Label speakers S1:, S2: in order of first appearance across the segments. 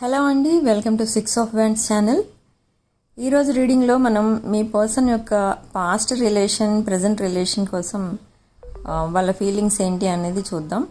S1: Hello అండి welcome to six of wands channel ఈరోజు రీడింగ్లో మనం మీ పర్సన్ యొక్క పాస్ట్ రిలేషన్ ప్రజెంట్ రిలేషన్ కోసం వాళ్ళ ఫీలింగ్స్ ఏంటి అనేది చూద్దాం.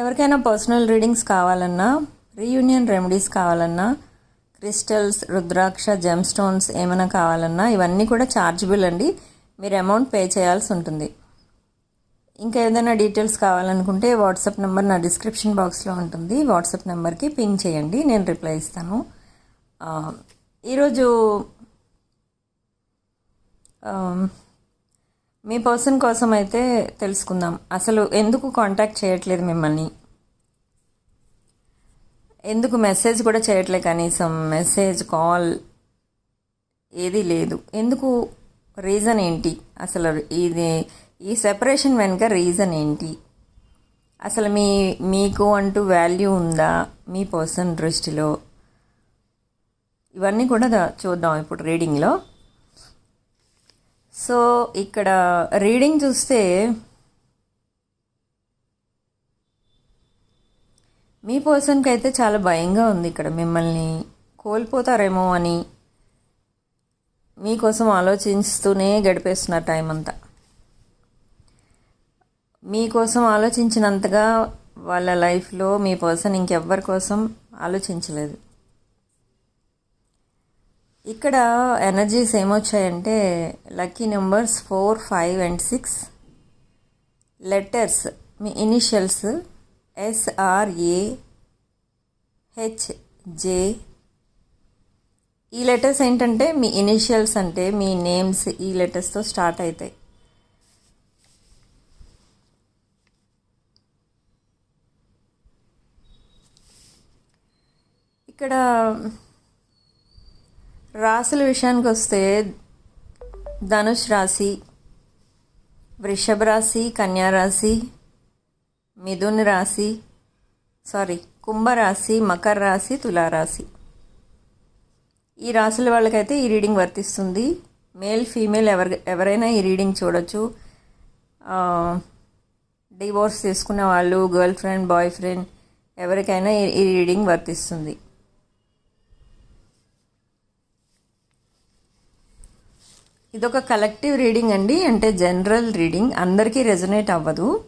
S1: ఎవరికైనా పర్సనల్ రీడింగ్స్ కావాలన్నా రీయూనియన్ రెమెడీస్ కావాలన్నా క్రిస్టల్స్ రుద్రాక్ష జెమ్ స్టోన్స్ ఏమైనా కావాలన్నా ఇవన్నీ కూడా ఛార్జబుల్ అండి. మీరు అమౌంట్ పే చేయాల్సి ఉంటుంది. ఇంకా ఏదైనా డీటెయిల్స్ కావాలనుకుంటే వాట్సాప్ నెంబర్ నా డిస్క్రిప్షన్ బాక్స్లో ఉంటుంది. వాట్సాప్ నెంబర్కి పింగ్ చేయండి. నేను రిప్లై ఇస్తాను. ఈరోజు మీ పర్సన్ కోసం అయితే తెలుసుకుందాం. అసలు ఎందుకు కాంటాక్ట్ చేయట్లేదు మిమ్మల్ని? ఎందుకు మెసేజ్ కూడా చేయట్లేదు కనీసం? మెసేజ్ కాల్ ఏది లేదు. ఎందుకు? రీజన్ ఏంటి? అసలు ఇది ఈ సెపరేషన్ వెనుక రీజన్ ఏంటి? అసలు మీ మీకు అంటూ వాల్యూ ఉందా? మీ పర్సన్ దృష్టిలో? ఇవన్నీ కూడా చూద్దాం ఇప్పుడు రీడింగ్లో సో ఇక్కడ రీడింగ్ చూస్తే మీ పర్సన్కి అయితే చాలా భయంగా ఉంది ఇక్కడ. మిమ్మల్ని కోల్పోతారేమో అని మీకోసం ఆలోచిస్తూనే గడిపేస్తున్నారు టైం అంతా. మీకోసం ఆలోచించినంతగా వాళ్ళ లైఫ్లో మీ పర్సన్ ఇంకెవ్వరి కోసం ఆలోచించలేదు. ఇక్కడ energies ఏమొచ్చాయంటే lucky numbers four five and six. Letters me initials S R A H J. ఈ లెటర్స్ ఏంటంటే మీ ఇనిషియల్స్ అంటే మీ నేమ్స్ ఈ లెటర్స్తో స్టార్ట్ అవుతాయి ఇక్కడ రాశుల విషయానికి వస్తే ధనుష్ రాశి వృషభ రాశి కన్యా రాశి మిథున్ రాశి సారీ కుంభరాశి మకర రాశి తులారాశి ఈ రాశుల వాళ్ళకైతే ఈ రీడింగ్ వర్తిస్తుంది. మేల్ ఫీమేల్ ఎవరి ఎవరైనా ఈ రీడింగ్ చూడొచ్చు. డివోర్స్ తీసుకున్న వాళ్ళు గర్ల్ ఫ్రెండ్ బాయ్ ఫ్రెండ్ ఎవరికైనా ఈ రీడింగ్ వర్తిస్తుంది. ఇదొక కలెక్టివ్ రీడింగ్ అండి. అంటే జనరల్ రీడింగ్ అందరికీ రెజనేట్ అవ్వదు.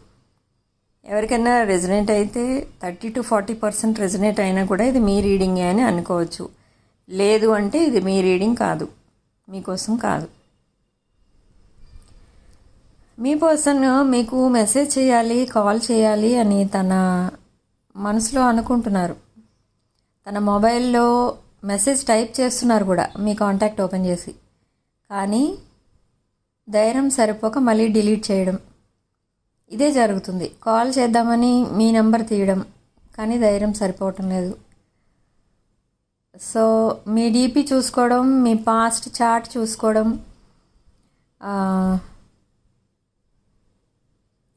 S1: ఎవరికైనా రెజనేట్ అయితే thirty to forty percent resonate అయినా కూడా ఇది మీ రీడింగే అని అనుకోవచ్చు. లేదు అంటే ఇది మీ రీడింగ్ కాదు. మీకోసం కాదు. మీ పర్సన్ మీకు మెసేజ్ చేయాలి కాల్ చేయాలి అని తన మనసులో అనుకుంటున్నారు. తన మొబైల్లో మెసేజ్ టైప్ చేస్తున్నారు కూడా. మీ కాంటాక్ట్ ఓపెన్ చేసి. కానీ ధైర్యం సరిపోక మళ్ళీ డిలీట్ చేయడం. ఇదే జరుగుతుంది. కాల్ చేద్దామని మీ నెంబర్ తీయడం కానీ ధైర్యం సరిపోవటం లేదు. సో మీ డీపీ చూసుకోవడం మీ పాస్ట్ చాట్ చూసుకోవడం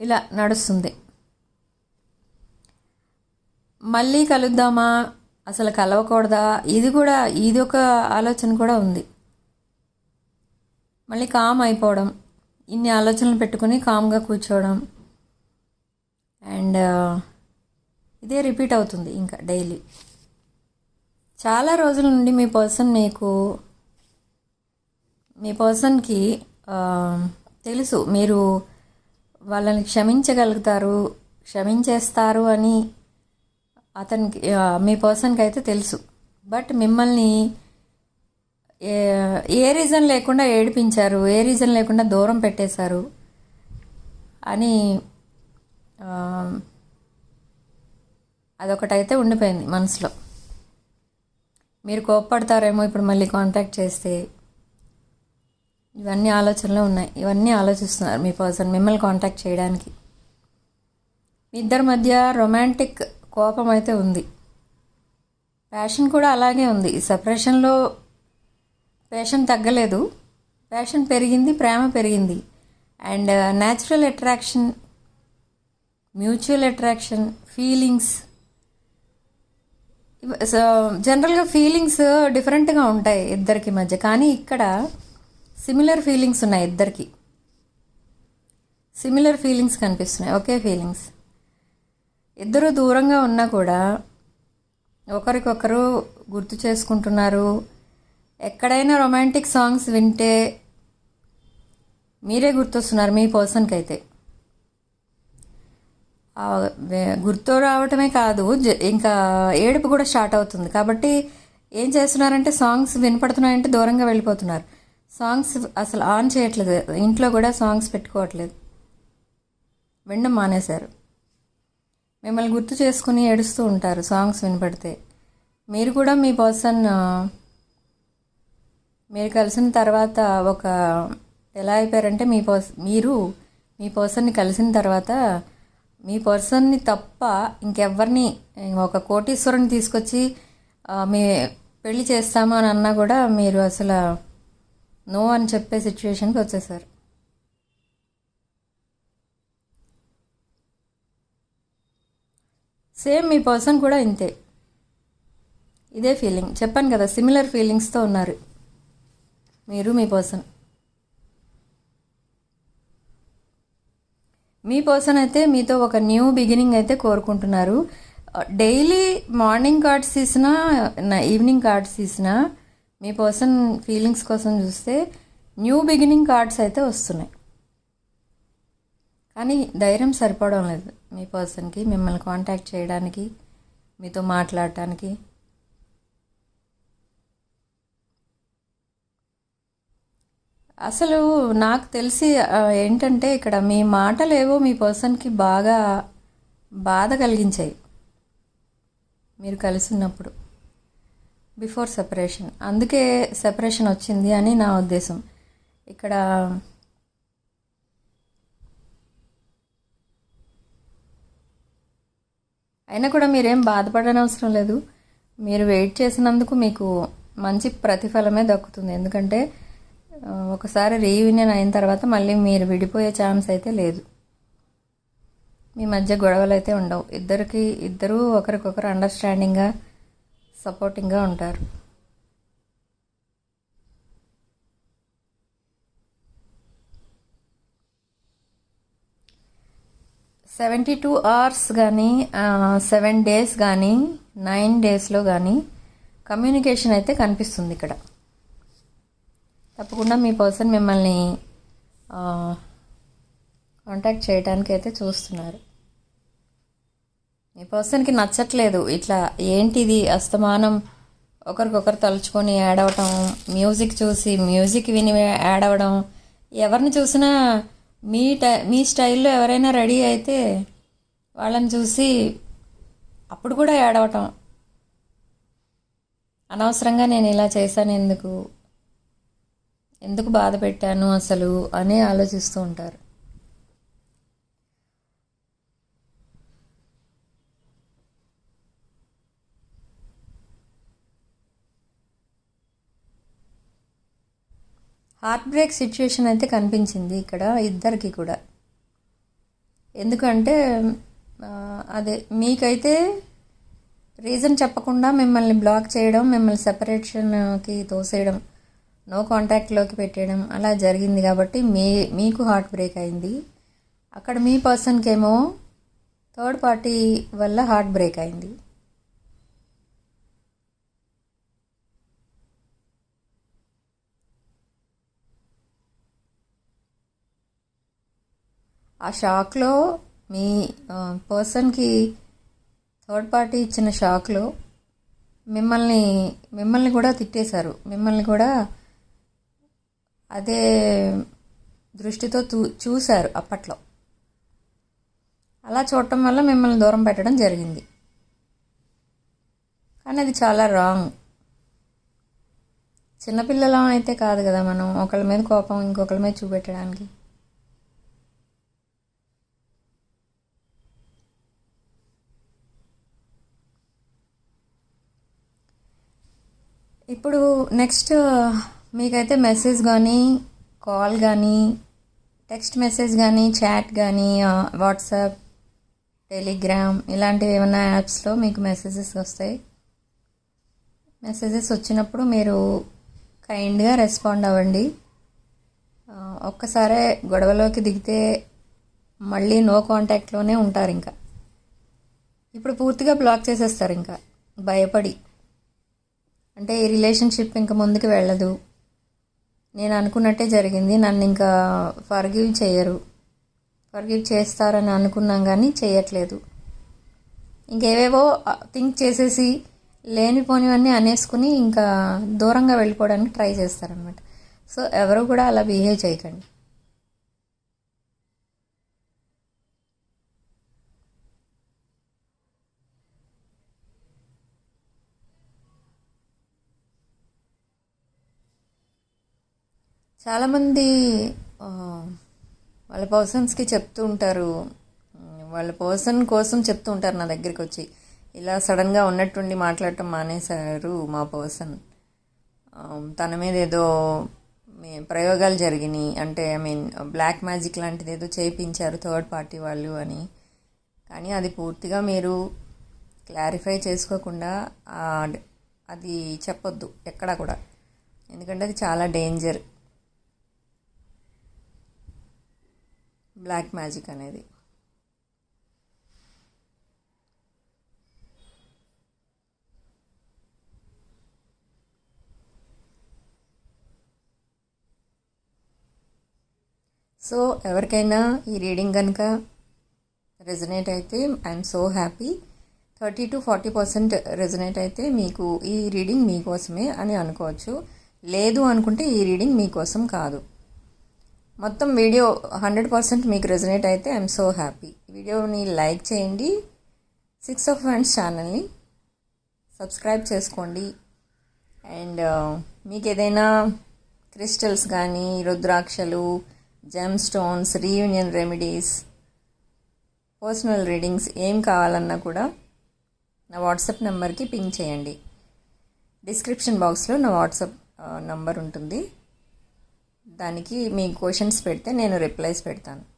S1: ఇలా నడుస్తుంది. మళ్ళీ కలుద్దామా? అసలు కలవకూడదా? ఇది కూడా ఇది ఒక ఆలోచన కూడా ఉంది. మళ్ళీ కామ్ అయిపోవడం. ఇన్ని ఆలోచనలు పెట్టుకుని కామ్గా కూర్చోవడం. అండ్ uh, ఇదే రిపీట్ అవుతుంది ఇంకా డైలీ చాలా రోజుల నుండి మీ పర్సన్ మీకు మీ పర్సన్కి um, తెలుసు. మీరు వాళ్ళని క్షమించగలుగుతారు క్షమించేస్తారు అని అతనికి uh, మీ పర్సన్కి అయితే తెలుసు. బట్ మిమ్మల్ని ఏ ఏ రీజన్ లేకుండా ఏడిపించారు? ఏ రీజన్ లేకుండా దూరం పెట్టేశారు? అని అదొకటైతే ఉండిపోయింది మనసులో. మీరు కోప్పడతారేమో ఇప్పుడు మళ్ళీ కాంటాక్ట్ చేస్తే. ఇవన్నీ ఆలోచనలు ఉన్నాయి. ఇవన్నీ ఆలోచిస్తున్నారు మీ పర్సన్ మిమ్మల్ని కాంటాక్ట్ చేయడానికి. మీ ఇద్దరి మధ్య రొమాంటిక్ కోపం అయితే ఉంది. ప్యాషన్ కూడా అలాగే ఉంది. సపరేషన్లో సెపరేషన్లో ప్యాషన్ తగ్గలేదు. ప్యాషన్ పెరిగింది ప్రేమ పెరిగింది. And natural attraction mutual attraction feelings so జనరల్గా ఫీలింగ్స్ డిఫరెంట్గా ఉంటాయి ఇద్దరికి మధ్య. కానీ ఇక్కడ సిమిలర్ ఫీలింగ్స్ ఉన్నాయి ఇద్దరికి. సిమిలర్ ఫీలింగ్స్ కనిపిస్తున్నాయి. ఒకే ఫీలింగ్స్ ఇద్దరు దూరంగా ఉన్నా కూడా ఒకరికొకరు గుర్తు చేసుకుంటున్నారు. ఎక్కడైనా రొమాంటిక్ సాంగ్స్ వింటే మీరే గుర్తొస్తున్నారు మీ పర్సన్కి అయితే గుర్తు రావటమే కాదు ఇంకా ఏడుపు కూడా స్టార్ట్ అవుతుంది. కాబట్టి ఏం చేస్తున్నారంటే సాంగ్స్ వినపడుతున్నాయంటే దూరంగా వెళ్ళిపోతున్నారు. సాంగ్స్ అసలు ఆన్ చేయట్లేదు. ఇంట్లో కూడా సాంగ్స్ పెట్టుకోవట్లేదు. వినడం మానేశారు. మిమ్మల్ని గుర్తు చేసుకుని ఏడుస్తూ ఉంటారు సాంగ్స్ వినపడితే. మీరు కూడా మీ పర్సన్ మీరు కలిసిన తర్వాత ఒక ఎలా అయిపోయారంటే మీ పర్స్ మీరు మీ పర్సన్ని కలిసిన తర్వాత మీ పర్సన్ని తప్ప ఇంకెవ్వరిని ఒక కోటీశ్వరుని తీసుకొచ్చి మీ పెళ్ళి చేస్తాము అని అన్నా కూడా మీరు అసలు నో అని చెప్పే సిచ్యువేషన్కి వచ్చేసారు. సేమ్ మీ పర్సన్ కూడా ఇంతే. ఇదే ఫీలింగ్. చెప్పాను కదా సిమిలర్ ఫీలింగ్స్తో ఉన్నారు. మీరు మీ పర్సన్ మీ పర్సన్ అయితే మీతో ఒక న్యూ బిగినింగ్ అయితే కోరుకుంటున్నారు. డైలీ మార్నింగ్ కార్డ్స్ తీసినా ఈవినింగ్ కార్డ్స్ తీసినా మీ పర్సన్ ఫీలింగ్స్ కోసం చూస్తే న్యూ బిగినింగ్ కార్డ్స్ అయితే వస్తున్నాయి. కానీ ధైర్యం సరిపడం లేదు మీ పర్సన్కి మిమ్మల్ని కాంటాక్ట్ చేయడానికి మీతో మాట్లాడటానికి. అసలు నాకు తెలిసి ఏంటంటే ఇక్కడ మీ మాటలేవో మీ పర్సన్కి బాగా బాధ కలిగించాయి. మీరు కలిసి ఉన్నప్పుడు బిఫోర్ సెపరేషన్ అందుకే సెపరేషన్ వచ్చింది అని నా ఉద్దేశం. ఇక్కడ అయినా కూడా మీరేం బాధపడనవసరం లేదు. మీరు వెయిట్ చేసినందుకు మీకు మంచి ప్రతిఫలమే దక్కుతుంది. ఎందుకంటే ఒకసారి రీయూనియన్ అయిన తర్వాత మళ్ళీ మీరు విడిపోయే ఛాన్స్ అయితే లేదు. మీ మధ్య గొడవలు అయితే ఉండవు. ఇద్దరికి ఇద్దరూ ఒకరికొకరు అండర్స్టాండింగ్గా సపోర్టింగ్గా ఉంటారు. సెవెంటీ టూ అవర్స్ కానీ సెవెన్ డేస్ కానీ నైన్ డేస్లో కానీ కమ్యూనికేషన్ అయితే కనిపిస్తుంది ఇక్కడ. తప్పకుండా మీ పర్సన్ మిమ్మల్ని కాంటాక్ట్ చేయడానికి అయితే చూస్తున్నారు. మీ పర్సన్కి నచ్చట్లేదు. ఇట్లా ఏంటిది అస్తమానం? ఒకరికొకరు తలుచుకొని యాడ్ అవ్వటం మ్యూజిక్ చూసి మ్యూజిక్ విని యాడ్ అవ్వడం ఎవరిని చూసినా మీ టై మీ స్టైల్లో ఎవరైనా రెడీ అయితే వాళ్ళని చూసి అప్పుడు కూడా యాడ్ అవ్వటం అనవసరంగా నేను ఇలా చేశాను ఎందుకు? ఎందుకు బాధ పెట్టాను అసలు అని ఆలోచిస్తూ ఉంటారు. హార్ట్ బ్రేక్ సిచ్యువేషన్ అయితే కనిపించింది ఇక్కడ ఇద్దరికి కూడా. ఎందుకంటే అదే మీకైతే రీజన్ చెప్పకుండా మిమ్మల్ని బ్లాక్ చేయడం మిమ్మల్ని సెపరేషన్కి తోసేయడం నో కాంటాక్ట్లోకి పెట్టేయడం అలా జరిగింది కాబట్టి మీ మీకు హార్ట్ బ్రేక్ అయింది. అక్కడ మీ పర్సన్కి ఏమో థర్డ్ పార్టీ వల్ల హార్ట్ బ్రేక్ అయింది. ఆ షాక్లో మీ పర్సన్కి థర్డ్ పార్టీ ఇచ్చిన షాక్లో మిమ్మల్ని మిమ్మల్ని కూడా తిట్టేశారు. మిమ్మల్ని కూడా అదే దృష్టితో చూ చూశారు అప్పట్లో. అలా చూడటం వల్ల మిమ్మల్ని దూరం పెట్టడం జరిగింది. కానీ అది చాలా రాంగ్ చిన్నపిల్లలం అయితే కాదు కదా మనం ఒకళ్ళ మీద కోపం ఇంకొకళ్ళ మీద చూపెట్టడానికి. ఇప్పుడు నెక్స్ట్ మీకైతే మెసేజ్ కానీ కాల్ కానీ టెక్స్ట్ మెసేజ్ కానీ చాట్ కానీ వాట్సాప్ టెలిగ్రామ్ ఇలాంటివి ఏమైనా యాప్స్లో మీకు మెసేజెస్ వస్తాయి. మెసేజెస్ వచ్చినప్పుడు మీరు కైండ్గా రెస్పాండ్ అవ్వండి. ఒక్కసారే గొడవలోకి దిగితే మళ్ళీ నో కాంటాక్ట్లోనే ఉంటారు ఇంకా. ఇప్పుడు పూర్తిగా బ్లాక్ చేసేస్తారు ఇంకా. భయపడి. అంటే ఈ రిలేషన్షిప్ ఇంకా ముందుకు వెళ్ళదు. నేను అనుకున్నట్టే జరిగింది. నన్ను ఇంకా ఫర్గివ్ చేయరు. ఫర్గివ్ చేస్తారని అనుకున్నాం కానీ చేయట్లేదు. ఇంకేవేవో థింక్ చేసేసి లేనిపోనివన్నీ అనేసుకుని ఇంకా దూరంగా వెళ్ళిపోవడానికి ట్రై చేస్తారనమాట సో ఎవరు కూడా అలా బిహేవ్ చేయకండి. చాలామంది వాళ్ళ పర్సన్స్కి చెప్తూ ఉంటారు. వాళ్ళ పర్సన్ కోసం చెప్తూ ఉంటారు నా దగ్గరికి వచ్చి ఇలా సడన్గా ఉన్నట్టుండి మాట్లాడటం మానేశారు మా పర్సన్. తన మీద ఏదో ప్రయోగాలు జరిగినాయి. అంటే ఐ మీన్ బ్లాక్ మ్యాజిక్ లాంటిది ఏదో చేయించారు థర్డ్ పార్టీ వాళ్ళు అని. కానీ అది పూర్తిగా మీరు క్లారిఫై చేసుకోకుండా అది చెప్పొద్దు ఎక్కడా కూడా. ఎందుకంటే అది చాలా డేంజర్. బ్లాక్ మ్యాజిక్ అనేది. సో ఎవరికైనా ఈ రీడింగ్ కనుక రెజనేట్ అయితే I'm so happy. Thirty to forty percent resonate అయితే మీకు ఈ రీడింగ్ మీకోసమే అని అనుకోవచ్చు. లేదు అనుకుంటే ఈ రీడింగ్ మీకోసం కాదు. మొత్తం వీడియో హండ్రెడ్ పర్సెంట్ మీకు రెజనేట్ అయితే ఐఎమ్ సో హ్యాపీ వీడియోని లైక్ చేయండి. సిక్స్ ఆఫ్ ఫ్రెండ్స్ ఛానల్ని సబ్స్క్రైబ్ చేసుకోండి. అండ్ uh, మీకు ఏదైనా క్రిస్టల్స్ కానీ రుద్రాక్షలు gem stones reunion remedies personal readings ఏం కావాలన్నా కూడా నా వాట్సాప్ నెంబర్కి పింక్ చేయండి. డిస్క్రిప్షన్ బాక్స్లో నా వాట్సాప్ నంబర్ uh, ఉంటుంది. దానికి మీ క్వశ్చన్స్ పెడితే నేను రిప్లైస్ పెడతాను.